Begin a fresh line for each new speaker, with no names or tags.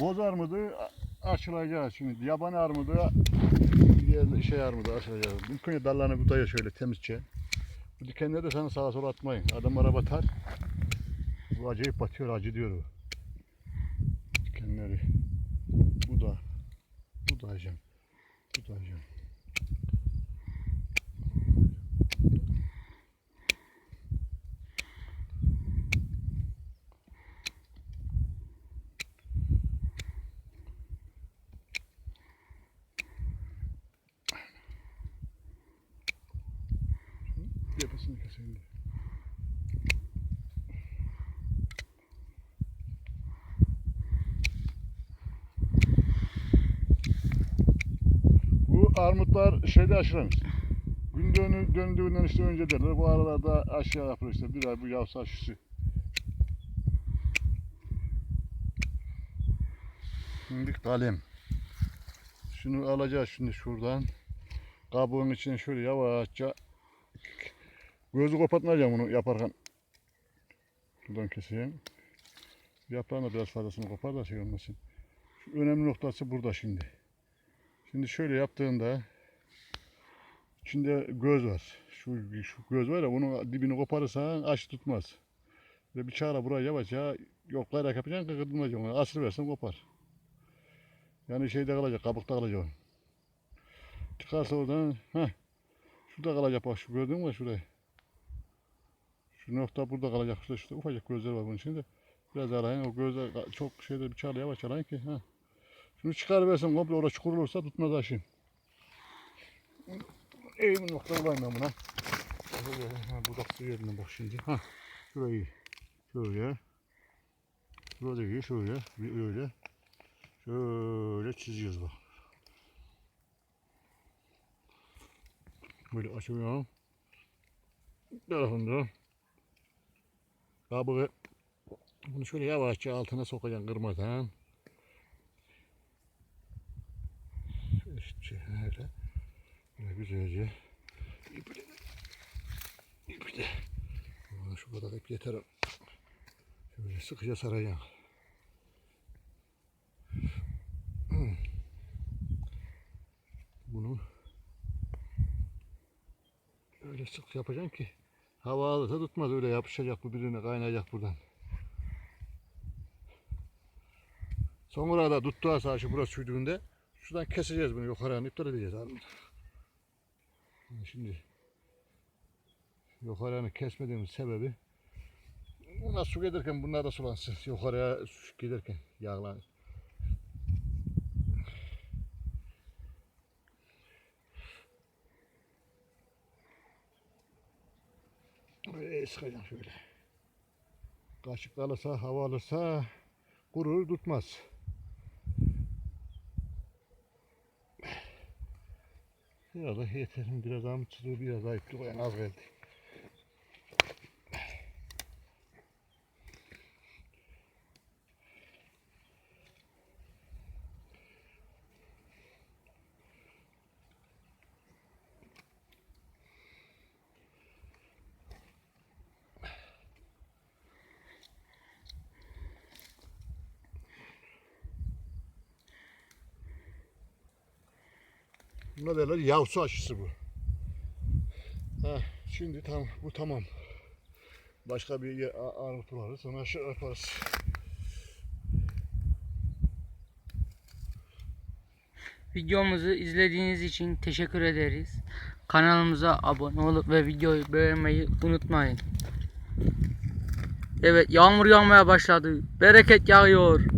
Boz armudu açılacak şimdi. Yabani armudu şey armudu açılacak. İlk önce dallarını budaya şöyle temizce. Bu dikenleri de sana sağa sola atmayın. Adamlara batar. Bu acayip batıyor acı diyor o. Dikenleri. Bu da. Bu da hocam. Bu da hocam. Yapısını keseyim. Bu armutlar şeyde aşılanır. Gün dönü, döndüğünden işte önce derler. Bu aralarda aşağı yapılır işte. Bir ay bu yavsa aşısı. Şimdi kalem. Şunu alacağız şimdi şuradan. Kabuğun içine şöyle yavaşça Gözü kapatmayacağım bunu yaparken. Şuradan keseyim. Yaprağın da biraz fazlasını kopar da şey olmasın. Şu önemli noktası burada şimdi. Şimdi şöyle yaptığında içinde göz var. Şu, şu göz var ya bunun dibini koparırsan aç tutmaz. Ve bir çağla buraya yavaşça yoklayarak yapacaksın kıkırdırmayacaksın. onu. Asır versen kopar. Yani şeyde kalacak, kabukta kalacak. Çıkarsa oradan, heh. Şurada kalacak bak şu gördün mü şurayı? Nokta burada kalacak. Şurada, şurada ufacık gözler var bunun içinde. Biraz arayın. O gözler çok şeyde bir çağla yavaş arayın ki. Ha. Şunu çıkarıversen komple orada çukur olursa tutmaz aşın. İyi bir nokta bulayım ben buna. Ha, burada su yerine bak şimdi. Ha. Şurayı. Şöyle. Burada iyi. Şöyle. Bir öyle. Şöyle çiziyoruz bak. Böyle açıyorum. Tarafında. Kabuğu bunu şöyle yavaşça altına sokacaksın kırmadan. İşte öyle. Böyle güzelce. İpi de. İpi de. Aman şu kadar ip yeter. Şöyle sıkıca saracaksın. Bunu öyle sık yapacaksın ki hava alırsa tutmaz öyle yapışacak bu birine kaynayacak buradan. Sonra da tuttuğa saçı burası çürdüğünde şuradan keseceğiz bunu yukarıya iptal edeceğiz abi. Şimdi yukarıyanı kesmediğimiz sebebi buna su gelirken bunlar da sulansın. Yukarıya su gelirken yağlan. Böyle sıkacağım şöyle. Kaşık alırsa, hava alırsa kurur tutmaz. Biraz da yeterim. Biraz daha mutlu, biraz daha ipli koyan az geldi. Buna derler yavsu aşısı bu. Ha, şimdi tamam, bu tamam. Başka bir armut bularız, onu aşağı yaparız.
Videomuzu izlediğiniz için teşekkür ederiz. Kanalımıza abone olup ve videoyu beğenmeyi unutmayın. Evet yağmur yağmaya başladı. Bereket yağıyor.